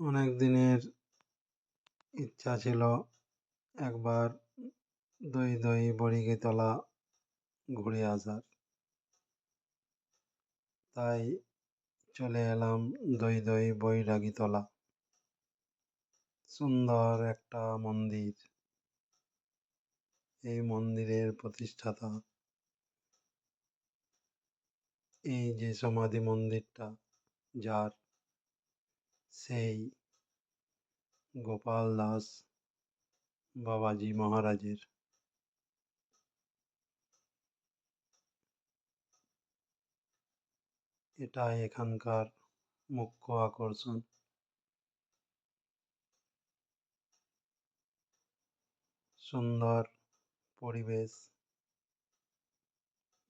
অনেক দিনের ইচ্ছা ছিল একবার দই দই বড়িগিতলা ঘুরে আসার। তাই চলে এলাম দই দই বৈরাগীতলা সুন্দর একটা মন্দির। এই মন্দিরের প্রতিষ্ঠাতা এই যে সমাধি মন্দিরটা, যার সেই গোপাল দাস বাবাজি মহারাজের। এটা এখানকার মুখ্য আকর্ষণ। সুন্দর পরিবেশ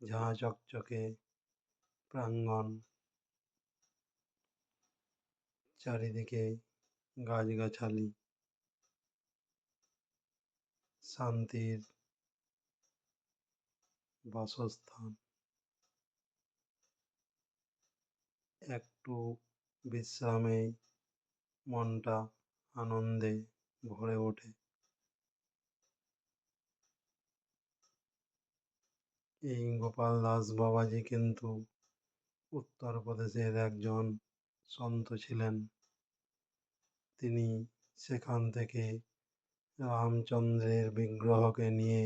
ঝাঁ চকচকে প্রাঙ্গণ। চারিদিকে গাছগাছালি, শান্তির বাসস্থান। একটু বিশ্রামে মনটা আনন্দে ভরে ওঠে। এই গোপাল দাস বাবাজি কিন্তু উত্তরপ্রদেশের একজন সন্ত ছিলেন। তিনি সেখান থেকে রামচন্দ্রের বিগ্রহকে নিয়ে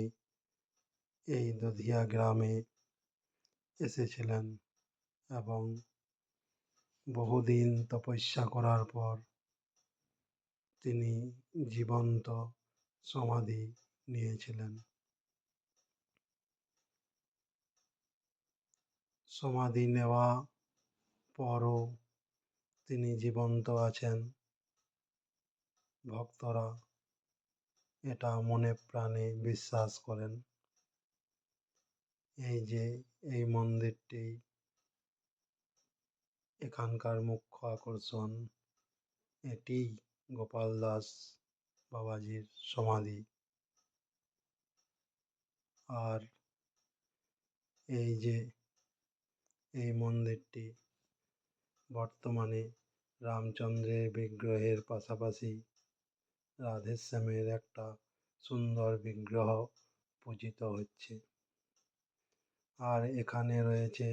এই দধিয়া গ্রামে এসেছিলেন এবং বহুদিন তপস্যা করার পর তিনি জীবন্ত সমাধি নিয়েছিলেন। সমাধি নেওয়া পরও তিনি জীবন্ত আছেন। ভক্তরা এটা মনে প্রাণে বিশ্বাস করেন। এই যে, এই মন্দিরটি এখানকার মুখ্য আকর্ষণ, এটি গোপাল দাস বাবাজির সমাধি। আর এই যে, এই মন্দিরটি বর্তমানে রামচন্দ্রের বিগ্রহের পাশাপাশি রাধেশ্যামের একটা সুন্দর বিগ্রহ পূজিত হচ্ছে। আর এখানে রয়েছে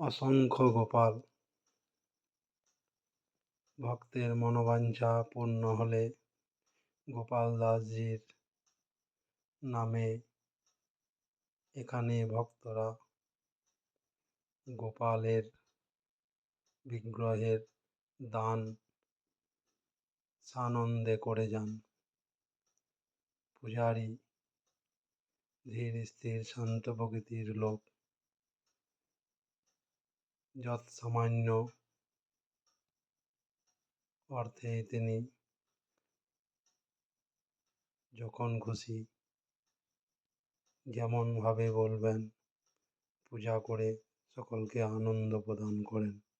অসংখ্য গোপাল। ভক্তের মনোবাঞ্ছা পূর্ণ হলে গোপাল দাসজির নামে এখানে ভক্তরা গোপালের বিগ্রহের দান সানন্দে করে যান। পূজারী, ধীর স্থির, শান্ত প্রকৃতির লোক। যৎ সামান্য অর্থে তিনি যখন খুশি যেমনভাবে বলবেন, পূজা করে সকলকে আনন্দ প্রদান করেন।